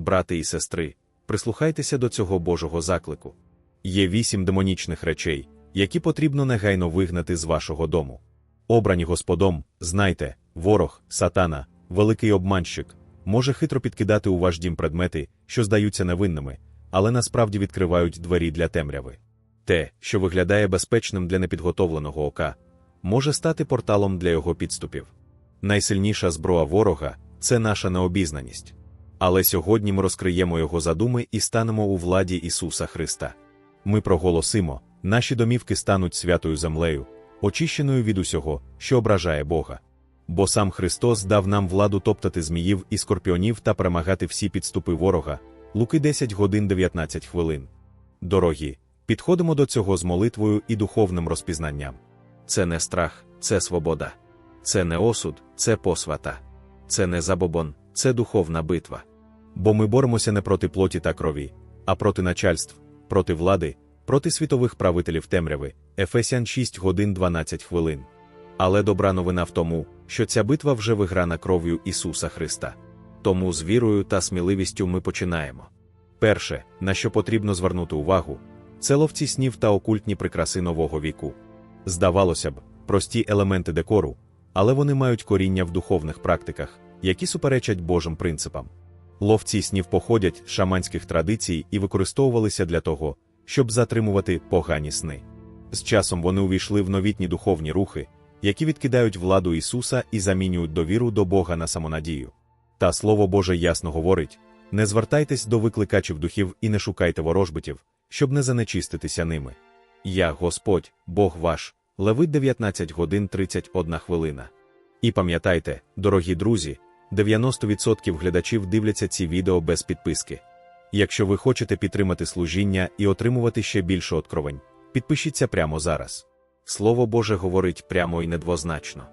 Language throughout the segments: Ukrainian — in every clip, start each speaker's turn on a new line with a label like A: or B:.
A: брати і сестри, прислухайтеся до цього Божого заклику. Є вісім демонічних речей, які потрібно негайно вигнати з вашого дому. Обрані Господом, знайте, ворог, сатана, великий обманщик, може хитро підкидати у ваш дім предмети, що здаються невинними, але насправді відкривають двері для темряви. Те, що виглядає безпечним для непідготовленого ока, може стати порталом для його підступів. Найсильніша зброя ворога це наша необізнаність. Але сьогодні ми розкриємо його задуми і станемо у владі Ісуса Христа. Ми проголосимо, наші домівки стануть святою землею, очищеною від усього, що ображає Бога. Бо сам Христос дав нам владу топтати зміїв і скорпіонів та перемагати всі підступи ворога. Луки 10 годин 19 хвилин. Дорогі, підходимо до цього з молитвою і духовним розпізнанням. Це не страх, це свобода. Це не осуд, це посвата. Це не забобон, це духовна битва. Бо ми боремося не проти плоті та крові, а проти начальств, проти влади, проти світових правителів темряви, Ефесян 6 годин 12 хвилин. Але добра новина в тому, що ця битва вже виграна кров'ю Ісуса Христа. Тому з вірою та сміливістю ми починаємо. Перше, на що потрібно звернути увагу, це ловці снів та окультні прикраси нового віку. Здавалося б, прості елементи декору, але вони мають коріння в духовних практиках, які суперечать Божим принципам. Ловці снів походять з шаманських традицій і використовувалися для того, щоб затримувати погані сни. З часом вони увійшли в новітні духовні рухи, які відкидають владу Ісуса і замінюють довіру до Бога на самонадію. Та Слово Боже ясно говорить: не звертайтесь до викликачів духів і не шукайте ворожбитів, щоб не занечиститися ними. Я Господь, Бог ваш, Левит 19 годин 31 хвилина. І пам'ятайте, дорогі друзі, 90% глядачів дивляться ці відео без підписки. Якщо ви хочете підтримати служіння і отримувати ще більше откровень, підпишіться прямо зараз. Слово Боже говорить прямо і недвозначно.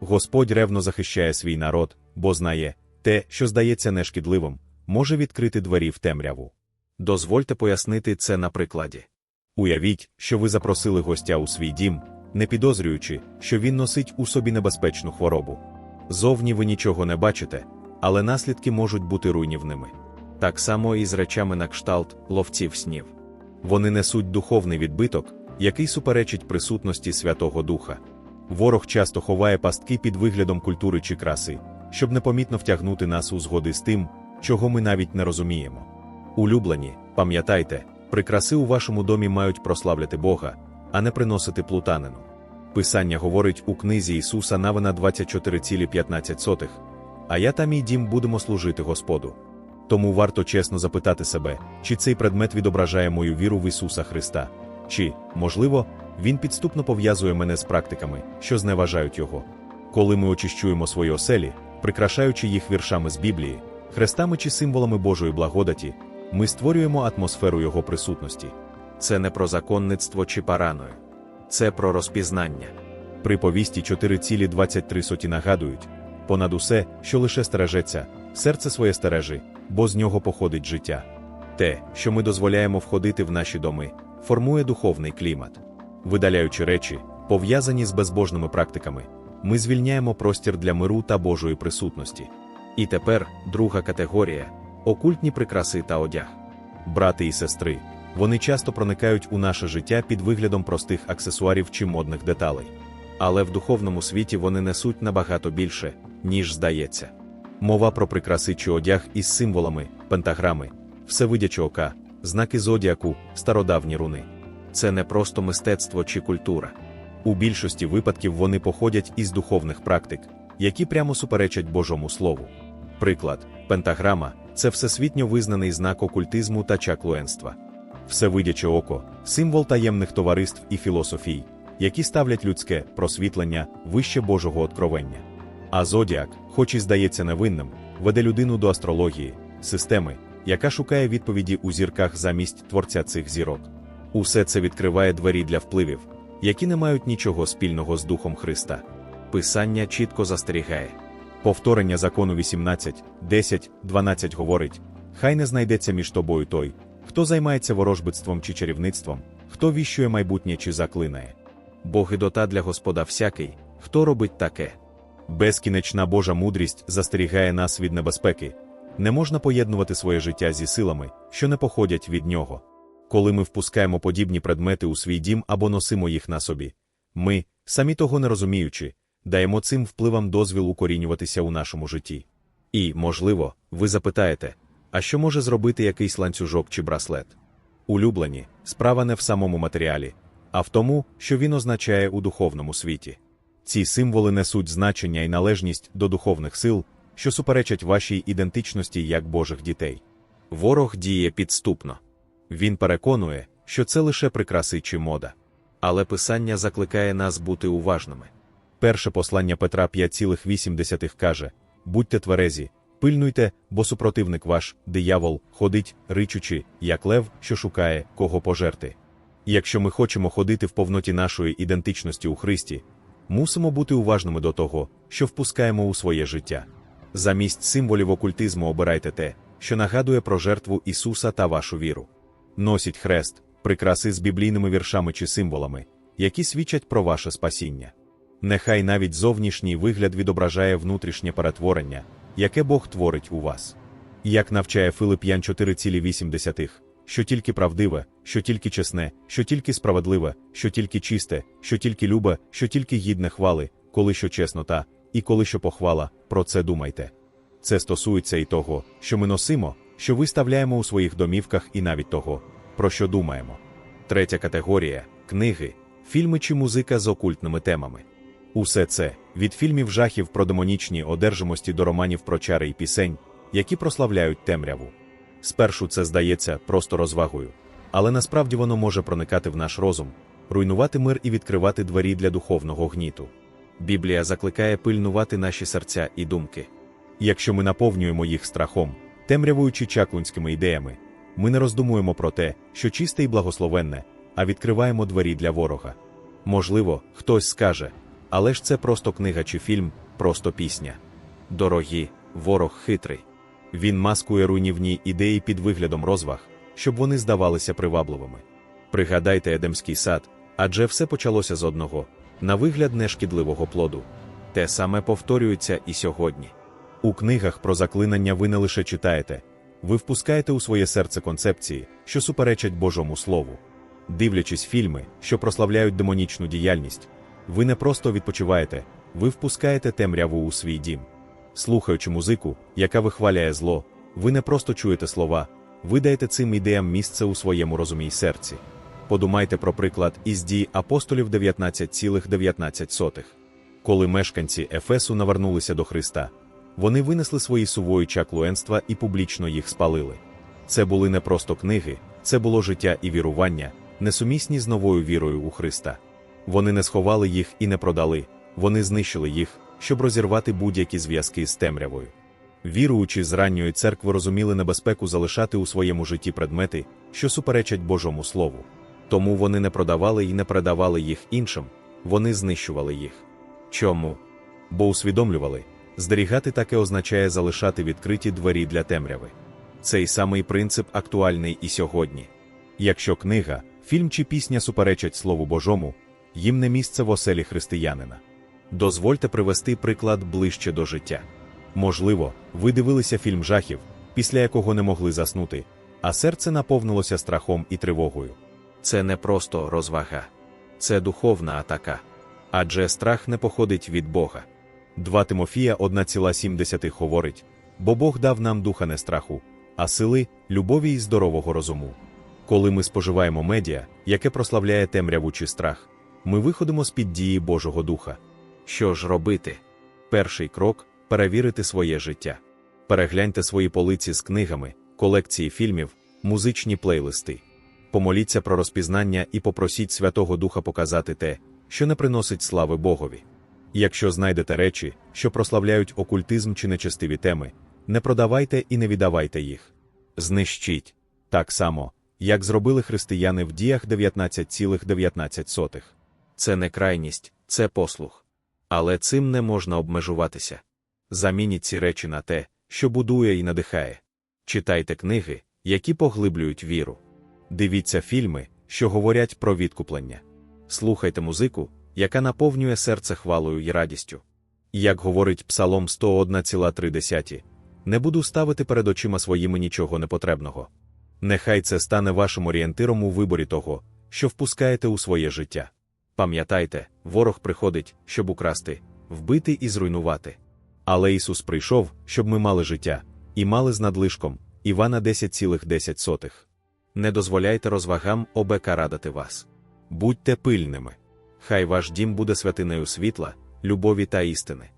A: Господь ревно захищає свій народ, бо знає, те, що здається нешкідливим, може відкрити двері в темряву. Дозвольте пояснити це на прикладі. Уявіть, що ви запросили гостя у свій дім, не підозрюючи, що він носить у собі небезпечну хворобу. Зовні ви нічого не бачите, але наслідки можуть бути руйнівними. Так само і з речами на кшталт ловців снів. Вони несуть духовний відбиток, який суперечить присутності Святого Духа. Ворог часто ховає пастки під виглядом культури чи краси, щоб непомітно втягнути нас у згоди з тим, чого ми навіть не розуміємо. Улюблені, пам'ятайте, прикраси у вашому домі мають прославляти Бога, а не приносити плутанину. Писання говорить у книзі Ісуса Навина 24,15, а я та мій дім будемо служити Господу. Тому варто чесно запитати себе, чи цей предмет відображає мою віру в Ісуса Христа, чи, можливо, він підступно пов'язує мене з практиками, що зневажають Його. Коли ми очищуємо свої оселі, прикрашаючи їх віршами з Біблії, хрестами чи символами Божої благодаті, ми створюємо атмосферу Його присутності. Це не про законництво чи параною, це про розпізнання. Приповісті 4,23 нагадують понад усе, що лише стережеться, серце своє стережи, бо з нього походить життя. Те, що ми дозволяємо входити в наші доми, формує духовний клімат. Видаляючи речі, пов'язані з безбожними практиками, ми звільняємо простір для миру та Божої присутності. І тепер друга категорія окультні прикраси та одяг. Брати і сестри, вони часто проникають у наше життя під виглядом простих аксесуарів чи модних деталей. Але в духовному світі вони несуть набагато більше, ніж здається. Мова про прикраси чи одяг із символами, пентаграми, всевидячого ока, знаки зодіаку, стародавні руни. Це не просто мистецтво чи культура. У більшості випадків вони походять із духовних практик, які прямо суперечать Божому Слову. Приклад, пентаграма це всесвітньо визнаний знак окультизму та чаклуенства. Всевидяче око символ таємних товариств і філософій, які ставлять людське просвітлення вище Божого откровення. А зодіак, хоч і здається невинним, веде людину до астрології, системи, яка шукає відповіді у зірках замість творця цих зірок. Усе це відкриває двері для впливів, які не мають нічого спільного з Духом Христа. Писання чітко застерігає. Повторення закону 18, 10, 12 говорить: Хай не знайдеться між тобою той, хто займається ворожбитством чи чарівництвом, хто віщує майбутнє чи заклинає. Бо гидота для Господа всякий, хто робить таке. Безкінечна Божа мудрість застерігає нас від небезпеки, Не можна поєднувати своє життя зі силами, що не походять від нього. Коли ми впускаємо подібні предмети у свій дім або носимо їх на собі, ми, самі того не розуміючи, даємо цим впливам дозвіл укорінюватися у нашому житті. І, можливо, ви запитаєте, а що може зробити якийсь ланцюжок чи браслет? Улюблені, справа не в самому матеріалі, а в тому, що він означає у духовному світі. Ці символи несуть значення і належність до духовних сил, що суперечать вашій ідентичності як Божих дітей. Ворог діє підступно. Він переконує, що це лише прикраси чи мода. Але Писання закликає нас бути уважними. Перше послання Петра 5,8 каже: Будьте тверезі, пильнуйте, бо супротивник ваш, диявол, ходить, ричучи, як лев, що шукає, кого пожерти. Якщо ми хочемо ходити в повноті нашої ідентичності у Христі, мусимо бути уважними до того, що впускаємо у своє життя. Замість символів окультизму обирайте те, що нагадує про жертву Ісуса та вашу віру. Носіть хрест, прикраси з біблійними віршами чи символами, які свідчать про ваше спасіння. Нехай навіть зовнішній вигляд відображає внутрішнє перетворення, яке Бог творить у вас. Як навчає Филип'ян 4,8, що тільки правдиве, що тільки чесне, що тільки справедливе, що тільки чисте, що тільки любе, що тільки гідне хвали, коли що чеснота, і коли що похвала, про це думайте. Це стосується і того, що ми носимо, що виставляємо у своїх домівках, і навіть того, про що думаємо. Третя категорія книги, фільми чи музика з окультними темами. Усе це від фільмів жахів про демонічні одержимості до романів про чари і пісень, які прославляють темряву. Спершу це здається просто розвагою, але насправді воно може проникати в наш розум, руйнувати мир і відкривати двері для духовного гніту. Біблія закликає пильнувати наші серця і думки. Якщо ми наповнюємо їх страхом, темрявою чи чаклунськими ідеями, ми не роздумуємо про те, що чисте і благословенне, а відкриваємо двері для ворога. Можливо, хтось скаже, але ж це просто книга чи фільм, просто пісня. Дорогі, ворог хитрий. Він маскує руйнівні ідеї під виглядом розваг, щоб вони здавалися привабливими. Пригадайте Едемський сад, адже все почалося з одного, на вигляд нешкідливого плоду. Те саме повторюється і сьогодні. У книгах про заклинання ви не лише читаєте, ви впускаєте у своє серце концепції, що суперечать Божому Слову. Дивлячись фільми, що прославляють демонічну діяльність, ви не просто відпочиваєте, ви впускаєте темряву у свій дім. Слухаючи музику, яка вихваляє зло, ви не просто чуєте слова, ви даєте цим ідеям місце у своєму розумі й серці. Подумайте про приклад із дій апостолів 19,19. Коли мешканці Ефесу навернулися до Христа, вони винесли свої сувої чаклуенства і публічно їх спалили. Це були не просто книги, це було життя і вірування, несумісні з новою вірою у Христа. Вони не сховали їх і не продали, вони знищили їх, щоб розірвати будь-які зв'язки з темрявою. Віруючи з ранньої церкви розуміли небезпеку залишати у своєму житті предмети, що суперечать Божому Слову. Тому вони не продавали і не передавали їх іншим, вони знищували їх. Чому? Бо усвідомлювали, зберігати таке означає залишати відкриті двері для темряви. Цей самий принцип актуальний і сьогодні. Якщо книга, фільм чи пісня суперечать Слову Божому, їм не місце в оселі християнина. Дозвольте привести приклад ближче до життя. Можливо, ви дивилися фільм жахів, після якого не могли заснути, а серце наповнилося страхом і тривогою. Це не просто розвага, це духовна атака. Адже страх не походить від Бога. 2 Тимофія 1,7 говорить: бо Бог дав нам духа не страху, а сили, любові і здорового розуму. Коли ми споживаємо медіа, яке прославляє темряву чи страх, ми виходимо з під дії Божого Духа. Що ж робити? Перший крок перевірити своє життя. Перегляньте свої полиці з книгами, колекції фільмів, музичні плейлисти. Помоліться про розпізнання і попросіть Святого Духа показати те, що не приносить слави Богові. Якщо знайдете речі, що прославляють окультизм чи нечестиві теми, не продавайте і не віддавайте їх. Знищіть так само, як зробили християни в діях 19,19. ,19. Це не крайність, це послух. Але цим не можна обмежуватися. Замініть ці речі на те, що будує і надихає. Читайте книги, які поглиблюють віру. Дивіться фільми, що говорять про відкуплення. Слухайте музику, яка наповнює серце хвалою і радістю. Як говорить Псалом 101,3, не буду ставити перед очима своїми нічого непотребного. Нехай це стане вашим орієнтиром у виборі того, що впускаєте у своє життя. Пам'ятайте, ворог приходить, щоб украсти, вбити і зруйнувати. Але Ісус прийшов, щоб ми мали життя, і мали з надлишком Івана 10,10. Не дозволяйте розвагам ОБК радити вас. Будьте пильними. Хай ваш дім буде святиною світла, любові та істини.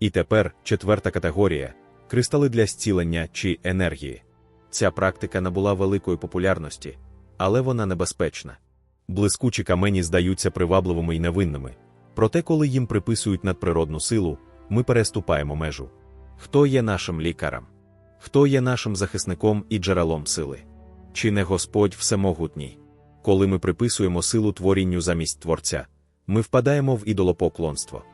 A: І тепер четверта категорія кристали для зцілення чи енергії. Ця практика набула великої популярності, але вона небезпечна. Блискучі камені здаються привабливими і невинними, проте, коли їм приписують надприродну силу, ми переступаємо межу. Хто є нашим лікарем? Хто є нашим захисником і джерелом сили? Чи не Господь Всемогутній? Коли ми приписуємо силу творінню замість Творця, ми впадаємо в ідолопоклонство.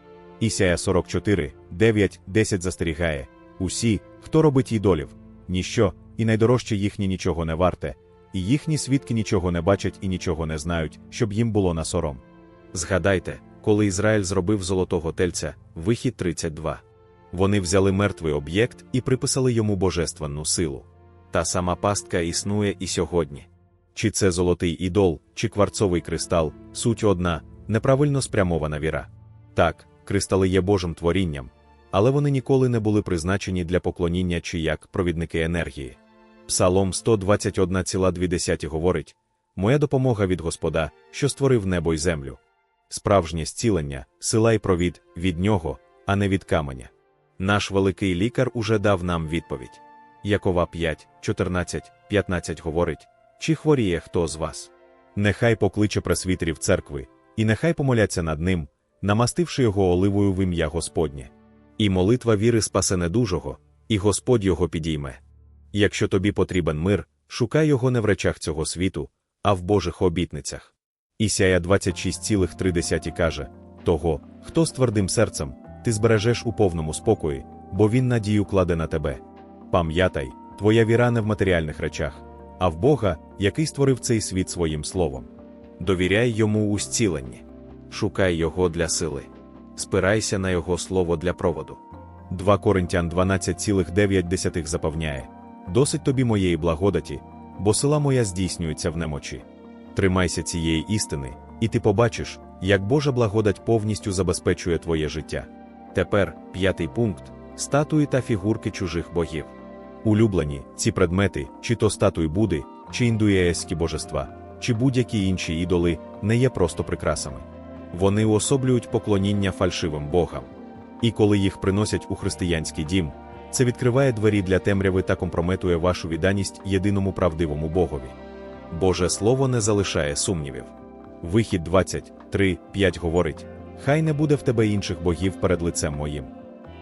A: Ісія 44, 9, 10 застерігає усі, хто робить ідолів, ніщо, і найдорожче їхнє нічого не варте, і їхні свідки нічого не бачать і нічого не знають, щоб їм було на сором. Згадайте, коли Ізраїль зробив золотого тельця, вихід 32. Вони взяли мертвий об'єкт і приписали йому божественну силу. Та сама пастка існує і сьогодні. Чи це золотий ідол, чи кварцовий кристал, суть одна, неправильно спрямована віра. Так, кристали є Божим творінням, але вони ніколи не були призначені для поклоніння чи як провідники енергії. Псалом 121,2 говорить: Моя допомога від Господа, що створив небо й землю. Справжнє зцілення, сила й провід від нього, а не від каменя. Наш великий лікар уже дав нам відповідь. Якова 5, 14, 15 говорить: Чи хворіє хто з вас? Нехай покличе пресвітерів церкви, і нехай помоляться над ним, намастивши його оливою в ім'я Господнє. І молитва віри спасе недужого, і Господь його підійме. Якщо тобі потрібен мир, шукай його не в речах цього світу, а в Божих обітницях. Ісяя 26,3 каже Того, хто з твердим серцем, ти збережеш у повному спокої, бо він надію кладе на тебе. Пам'ятай, твоя віра не в матеріальних речах, а в Бога, який створив цей світ своїм словом. Довіряй йому у зціленні, шукай його для сили, спирайся на його слово для проводу. 2 Коринтян 12,9 запевняє Досить тобі моєї благодаті, бо сила моя здійснюється в немочі. Тримайся цієї істини, і ти побачиш, як Божа благодать повністю забезпечує твоє життя. Тепер п'ятий пункт статуї та фігурки чужих богів. Улюблені ці предмети, чи то статуї Буди, чи індуєські божества, чи будь-які інші ідоли, не є просто прикрасами. Вони уособлюють поклоніння фальшивим богам. І коли їх приносять у християнський дім, це відкриває двері для темряви та компрометує вашу відданість єдиному правдивому Богові. Боже Слово не залишає сумнівів. Вихід 23, 5 говорить: Хай не буде в тебе інших богів перед лицем моїм.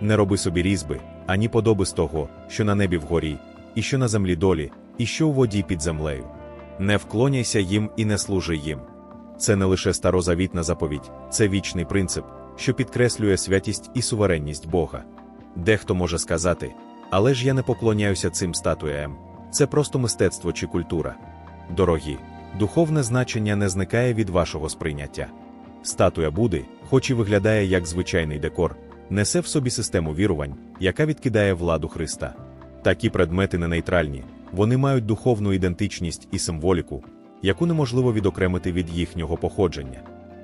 A: Не роби собі різьби, ані подоби з того, що на небі вгорі, і що на землі долі, і що у воді під землею. Не вклоняйся їм і не служи їм. Це не лише старозавітна заповідь, це вічний принцип, що підкреслює святість і суверенність Бога. Дехто може сказати, але ж я не поклоняюся цим статуям, це просто мистецтво чи культура. Дорогі, духовне значення не зникає від вашого сприйняття. Статуя Буди, хоч і виглядає як звичайний декор, несе в собі систему вірувань, яка відкидає владу Христа. Такі предмети не нейтральні, вони мають духовну ідентичність і символіку, яку неможливо відокремити від їхнього походження.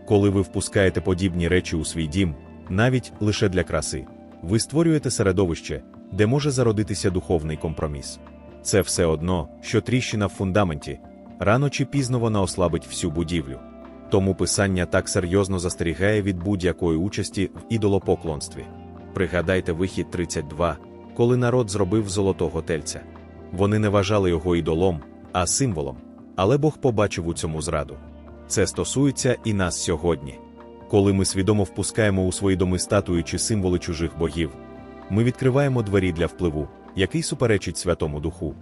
A: Коли ви впускаєте подібні речі у свій дім, навіть лише для краси, ви створюєте середовище, де може зародитися духовний компроміс. Це все одно, що тріщина в фундаменті, рано чи пізно вона ослабить всю будівлю. Тому писання так серйозно застерігає від будь-якої участі в ідолопоклонстві. Пригадайте вихід 32, коли народ зробив золотого тельця. Вони не вважали його ідолом, а символом, але Бог побачив у цьому зраду. Це стосується і нас сьогодні. Коли ми свідомо впускаємо у свої доми статуї чи символи чужих богів, ми відкриваємо двері для впливу, який суперечить Святому Духу.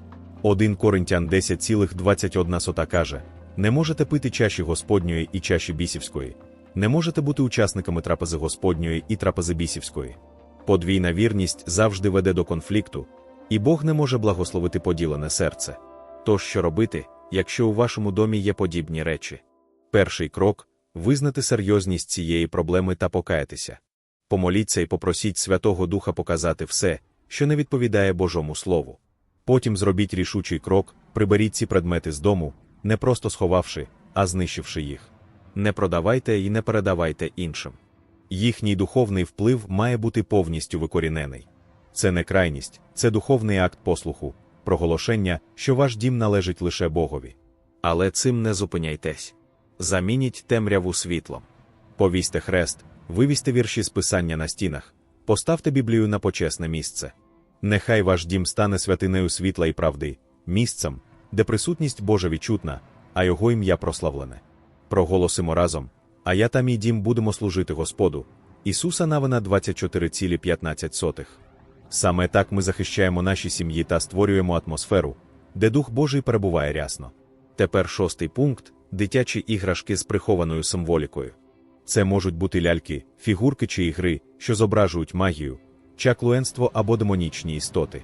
A: 1 Коринтян 10,21 сота каже: не можете пити чаші Господньої і чаші бісівської, не можете бути учасниками трапези Господньої і трапези бісівської. Подвійна вірність завжди веде до конфлікту, і Бог не може благословити поділене серце. Тож що робити, якщо у вашому домі є подібні речі? Перший крок визнати серйозність цієї проблеми та покаятися. Помоліться і попросіть Святого Духа показати все, що не відповідає Божому Слову. Потім зробіть рішучий крок, приберіть ці предмети з дому, не просто сховавши, а знищивши їх. Не продавайте і не передавайте іншим. Їхній духовний вплив має бути повністю викорінений. Це не крайність, це духовний акт послуху, проголошення, що ваш дім належить лише Богові. Але цим не зупиняйтесь. Замініть темряву світлом. Повісьте хрест, вивісьте вірші з писання на стінах, поставте Біблію на почесне місце. Нехай ваш дім стане святинею світла і правди, місцем, де присутність Божа відчутна, а його ім'я прославлене. Проголосимо разом, а я та мій дім будемо служити Господу. Ісуса Навина 24,15. Саме так ми захищаємо наші сім'ї та створюємо атмосферу, де Дух Божий перебуває рясно. Тепер шостий пункт дитячі іграшки з прихованою символікою. Це можуть бути ляльки, фігурки чи ігри, що зображують магію, чаклуенство або демонічні істоти.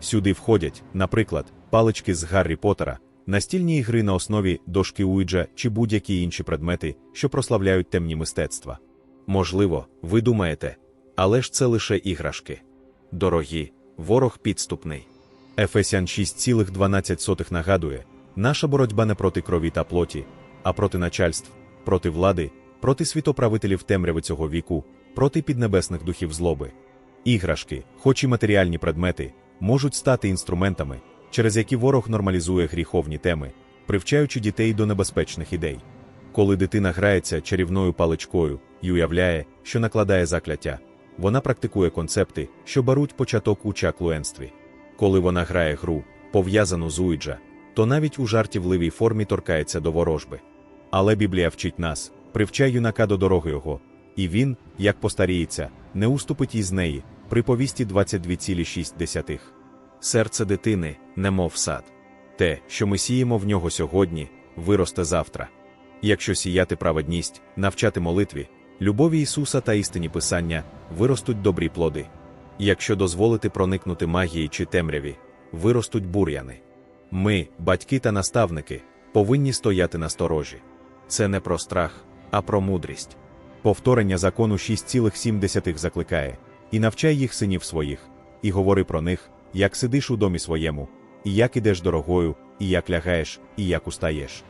A: Сюди входять, наприклад, палички з Гаррі Поттера, настільні ігри на основі дошки Уіджа чи будь-які інші предмети, що прославляють темні мистецтва. Можливо, ви думаєте, але ж це лише іграшки. Дорогі, ворог підступний. Ефесян 6,12 нагадує, наша боротьба не проти крові та плоті, а проти начальств, проти влади, проти світоправителів темряви цього віку, проти піднебесних духів злоби. Іграшки, хоч і матеріальні предмети, можуть стати інструментами, через які ворог нормалізує гріховні теми, привчаючи дітей до небезпечних ідей. Коли дитина грається чарівною паличкою і уявляє, що накладає закляття, вона практикує концепти, що беруть початок у чаклуенстві. Коли вона грає гру, пов'язану з Уїджа, то навіть у жартівливій формі торкається до ворожби. Але Біблія вчить нас, привчай юнака до дороги його, і він, як постаріється, не уступить із неї, приповісті 22,6. Серце дитини, немов сад. Те, що ми сіємо в нього сьогодні, виросте завтра. Якщо сіяти праведність, навчати молитві, любові Ісуса та істині Писання, виростуть добрі плоди. Якщо дозволити проникнути магії чи темряві, виростуть бур'яни. Ми, батьки та наставники, повинні стояти на сторожі. Це не про страх, а про мудрість. Повторення закону 6,7 закликає і навчай їх синів своїх, і говори про них, як сидиш у домі своєму, і як ідеш дорогою, і як лягаєш, і як устаєш.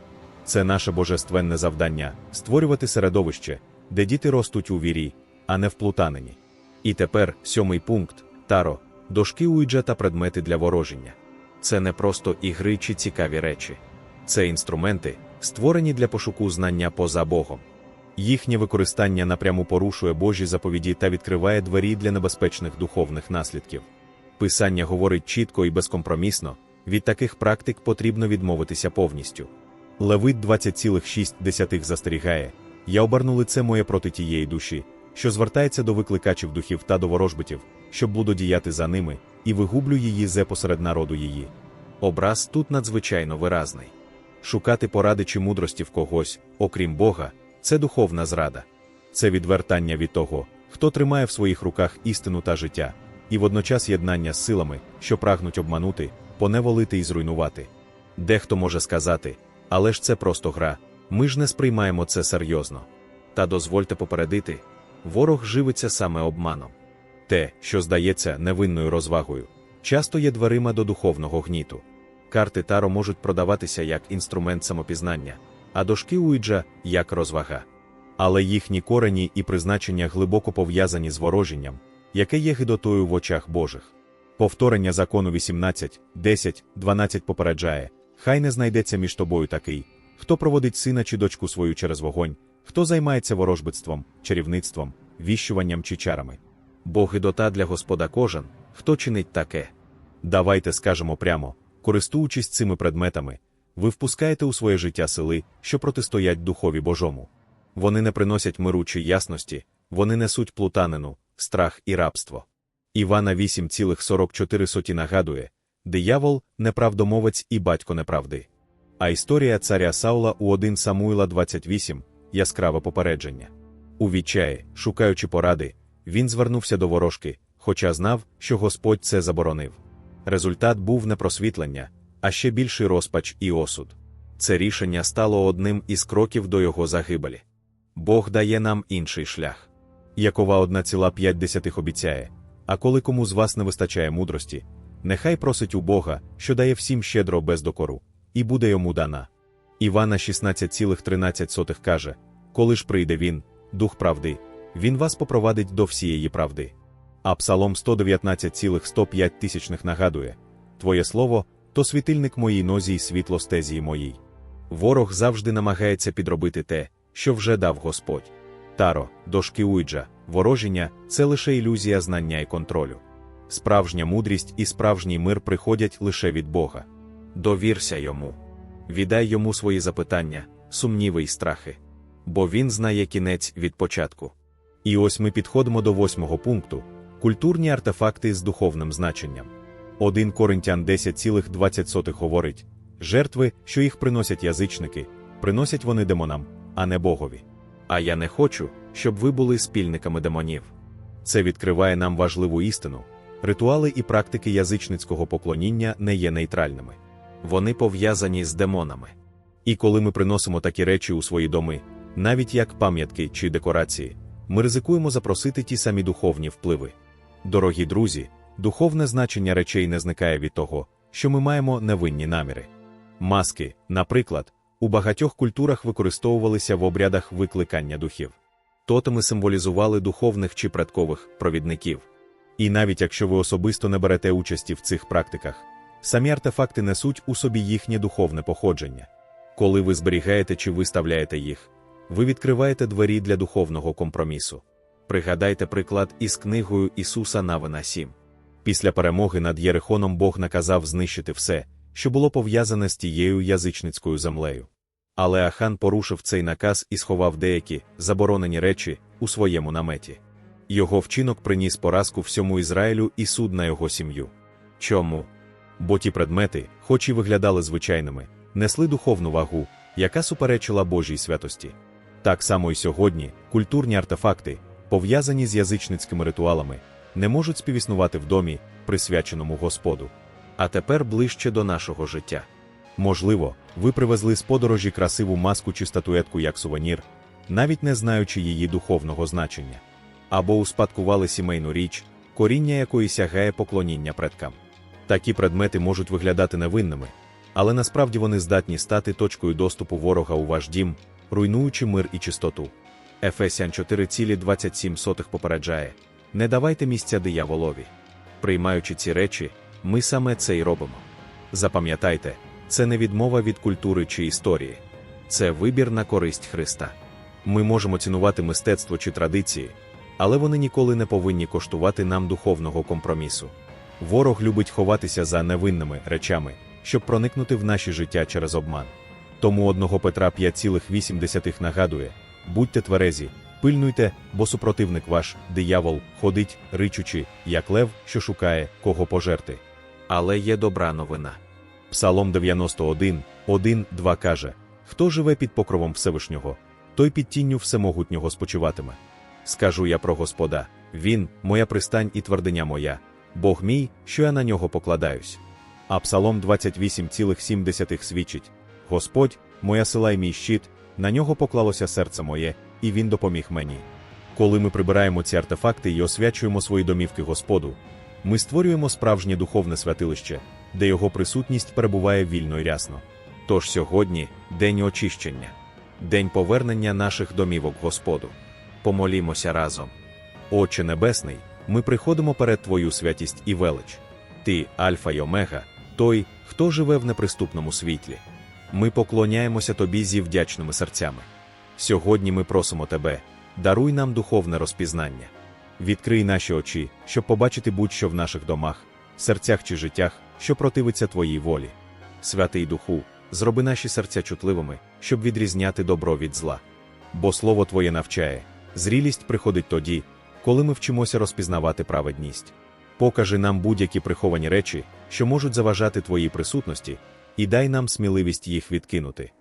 A: Це наше божественне завдання створювати середовище, де діти ростуть у вірі, а не в плутанині. І тепер сьомий пункт таро, дошки уйджа та предмети для вороження. Це не просто ігри чи цікаві речі, це інструменти, створені для пошуку знання поза Богом. Їхнє використання напряму порушує Божі заповіді та відкриває двері для небезпечних духовних наслідків. Писання говорить чітко і безкомпромісно, від таких практик потрібно відмовитися повністю. Левит 20,6 застерігає я оберну лице моє проти тієї душі, що звертається до викликачів духів та до ворожбитів, щоб блудодіяти за ними, і вигублю її зе посеред народу її. Образ тут надзвичайно виразний. Шукати поради чи мудрості в когось, окрім Бога, це духовна зрада, це відвертання від того, хто тримає в своїх руках істину та життя, і водночас єднання з силами, що прагнуть обманути, поневолити і зруйнувати. Дехто може сказати, але ж це просто гра, ми ж не сприймаємо це серйозно. Та дозвольте попередити, ворог живиться саме обманом. Те, що здається невинною розвагою, часто є дверима до духовного гніту. Карти Таро можуть продаватися як інструмент самопізнання, а дошки Уїджа як розвага. Але їхні корені і призначення глибоко пов'язані з вороженням, яке є гидотою в очах Божих. Повторення закону 18, 10, 12 попереджає: хай не знайдеться між тобою такий, хто проводить сина чи дочку свою через вогонь, хто займається ворожбитством, чарівництвом, віщуванням чи чарами. Бо гидота для Господа кожен, хто чинить таке. Давайте скажемо прямо, користуючись цими предметами, ви впускаєте у своє життя сили, що протистоять духові Божому. Вони не приносять миру чи ясності, вони несуть плутанину, страх і рабство. Івана 8,44 нагадує диявол неправдомовець і батько неправди. А історія царя Саула у 1 Самуїла 28 яскраве попередження. У відчаї, шукаючи поради, він звернувся до ворожки, хоча знав, що Господь це заборонив. Результат був не просвітлення, а ще більший розпач і осуд. Це рішення стало одним із кроків до його загибелі. Бог дає нам інший шлях. Якова 1,5 обіцяє А коли кому з вас не вистачає мудрості, нехай просить у Бога, що дає всім щедро без докору, і буде йому дана. Івана 16,13 каже: Коли ж прийде він, дух правди, він вас попровадить до всієї правди. А Псалом 119,105 тисячних нагадує: Твоє слово то світильник моїй нозі й світло стезії моїй. Ворог завжди намагається підробити те, що вже дав Господь. Таро, дошки Уйджа, ворожіння це лише ілюзія знання і контролю. Справжня мудрість і справжній мир приходять лише від Бога. Довірся йому. Віддай йому свої запитання, сумніви й страхи. Бо він знає кінець від початку. І ось ми підходимо до восьмого пункту культурні артефакти з духовним значенням. 1 Коринтян 10,20 говорить жертви, що їх приносять язичники, приносять вони демонам, а не Богові. А я не хочу, щоб ви були спільниками демонів. Це відкриває нам важливу істину. Ритуали і практики язичницького поклоніння не є нейтральними. Вони пов'язані з демонами. І коли ми приносимо такі речі у свої доми, навіть як пам'ятки чи декорації, ми ризикуємо запросити ті самі духовні впливи. Дорогі друзі, духовне значення речей не зникає від того, що ми маємо невинні наміри. Маски, наприклад, у багатьох культурах використовувалися в обрядах викликання духів. Тотеми символізували духовних чи предкових провідників. І навіть якщо ви особисто не берете участі в цих практиках, самі артефакти несуть у собі їхнє духовне походження. Коли ви зберігаєте чи виставляєте їх, ви відкриваєте двері для духовного компромісу. Пригадайте приклад із книгою Ісуса Навина 7. Після перемоги над Єрихоном Бог наказав знищити все, що було пов'язане з тією язичницькою землею. Але Ахан порушив цей наказ і сховав деякі заборонені речі у своєму наметі. Його вчинок приніс поразку всьому Ізраїлю і суд на його сім'ю. Чому? Бо ті предмети, хоч і виглядали звичайними, несли духовну вагу, яка суперечила Божій святості. Так само і сьогодні культурні артефакти, пов'язані з язичницькими ритуалами, не можуть співіснувати в домі, присвяченому Господу. А тепер ближче до нашого життя. Можливо, ви привезли з подорожі красиву маску чи статуетку як сувенір, навіть не знаючи її духовного значення, або успадкували сімейну річ, коріння якої сягає поклоніння предкам. Такі предмети можуть виглядати невинними, але насправді вони здатні стати точкою доступу ворога у ваш дім, руйнуючи мир і чистоту. Ефесян 4,27 попереджає: не давайте місця дияволові. Приймаючи ці речі, ми саме це й робимо. Запам'ятайте, це не відмова від культури чи історії, це вибір на користь Христа. Ми можемо цінувати мистецтво чи традиції, але вони ніколи не повинні коштувати нам духовного компромісу. Ворог любить ховатися за невинними речами, щоб проникнути в наші життя через обман. Тому одного Петра 5,8 нагадує: будьте тверезі, пильнуйте, бо супротивник ваш, диявол, ходить, ричучи, як лев, що шукає, кого пожерти. Але є добра новина. Псалом 91, 1, 2 каже: Хто живе під покровом Всевишнього, той під тінню всемогутнього спочиватиме. Скажу я про Господа, Він, моя пристань і твердиня моя, Бог мій, що я на нього покладаюсь. А Псалом 28,7 свідчить: Господь, моя сила й мій щит, на нього поклалося серце моє, і він допоміг мені. Коли ми прибираємо ці артефакти і освячуємо свої домівки Господу, ми створюємо справжнє духовне святилище, де його присутність перебуває вільно й рясно. Тож сьогодні день очищення, день повернення наших домівок Господу. Помолімося разом. Отче Небесний, ми приходимо перед Твою святість і велич. Ти, Альфа й Омега, той, хто живе в неприступному світлі. Ми поклоняємося Тобі зі вдячними серцями. Сьогодні ми просимо Тебе, даруй нам духовне розпізнання. Відкрий наші очі, щоб побачити будь-що в наших домах, серцях чи життях, що противиться Твоїй волі. Святий Духу, зроби наші серця чутливими, щоб відрізняти добро від зла. Бо Слово Твоє навчає, зрілість приходить тоді, коли ми вчимося розпізнавати праведність. Покажи нам будь-які приховані речі, що можуть заважати Твоїй присутності, і дай нам сміливість їх відкинути.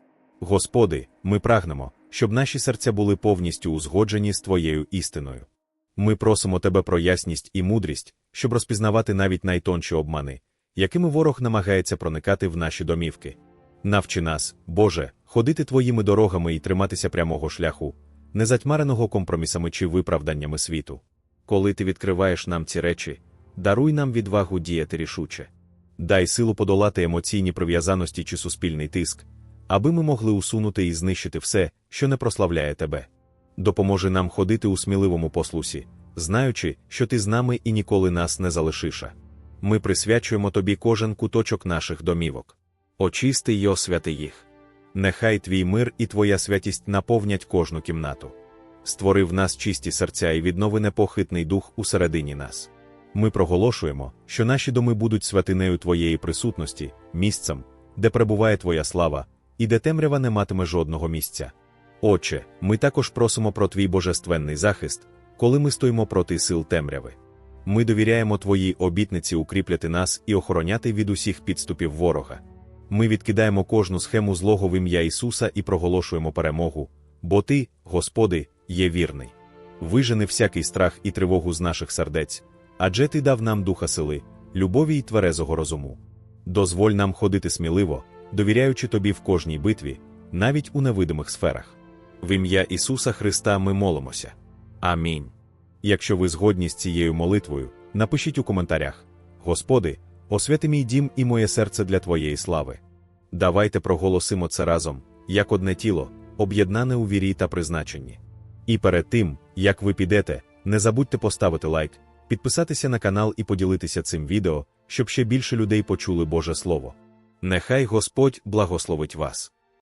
A: Господи, ми прагнемо, щоб наші серця були повністю узгоджені з Твоєю істиною. Ми просимо Тебе про ясність і мудрість, щоб розпізнавати навіть найтонші обмани, якими ворог намагається проникати в наші домівки. Навчи нас, Боже, ходити Твоїми дорогами і триматися прямого шляху, не затьмареного компромісами чи виправданнями світу. коли ти відкриваєш нам ці речі, даруй нам відвагу діяти рішуче. Дай силу подолати емоційні прив'язаності чи суспільний тиск, аби ми могли усунути і знищити все, що не прославляє тебе. Допоможи нам ходити у сміливому послусі, знаючи, що ти з нами і ніколи нас не залишиш. Ми присвячуємо тобі кожен куточок наших домівок. Очисти й освяти їх. Нехай твій мир і твоя святість наповнять кожну кімнату. Створи в нас чисті серця і віднови непохитний дух усередині нас. Ми проголошуємо, що наші доми будуть святинею Твоєї присутності, місцем, де перебуває Твоя слава, і де темрява не матиме жодного місця. Отче, ми також просимо про Твій божественний захист, коли ми стоїмо проти сил темряви. Ми довіряємо Твоїй обітниці укріпляти нас і охороняти від усіх підступів ворога. Ми відкидаємо кожну схему злого в ім'я Ісуса і проголошуємо перемогу, бо Ти, Господи, є вірний. Вижени всякий страх і тривогу з наших сердець, адже Ти дав нам духа сили, любові й тверезого розуму. Дозволь нам ходити сміливо, довіряючи Тобі в кожній битві, навіть у невидимих сферах. В ім'я Ісуса Христа ми молимося. Амінь. Якщо ви згодні з цією молитвою, напишіть у коментарях: Господи, освяти мій дім і моє серце для Твоєї слави. Давайте проголосимо це разом, як одне тіло, об'єднане у вірі та призначенні. І перед тим, як ви підете, не забудьте поставити лайк, підписатися на канал і поділитися цим відео, щоб ще більше людей почули Боже Слово. Нехай Господь благословить вас.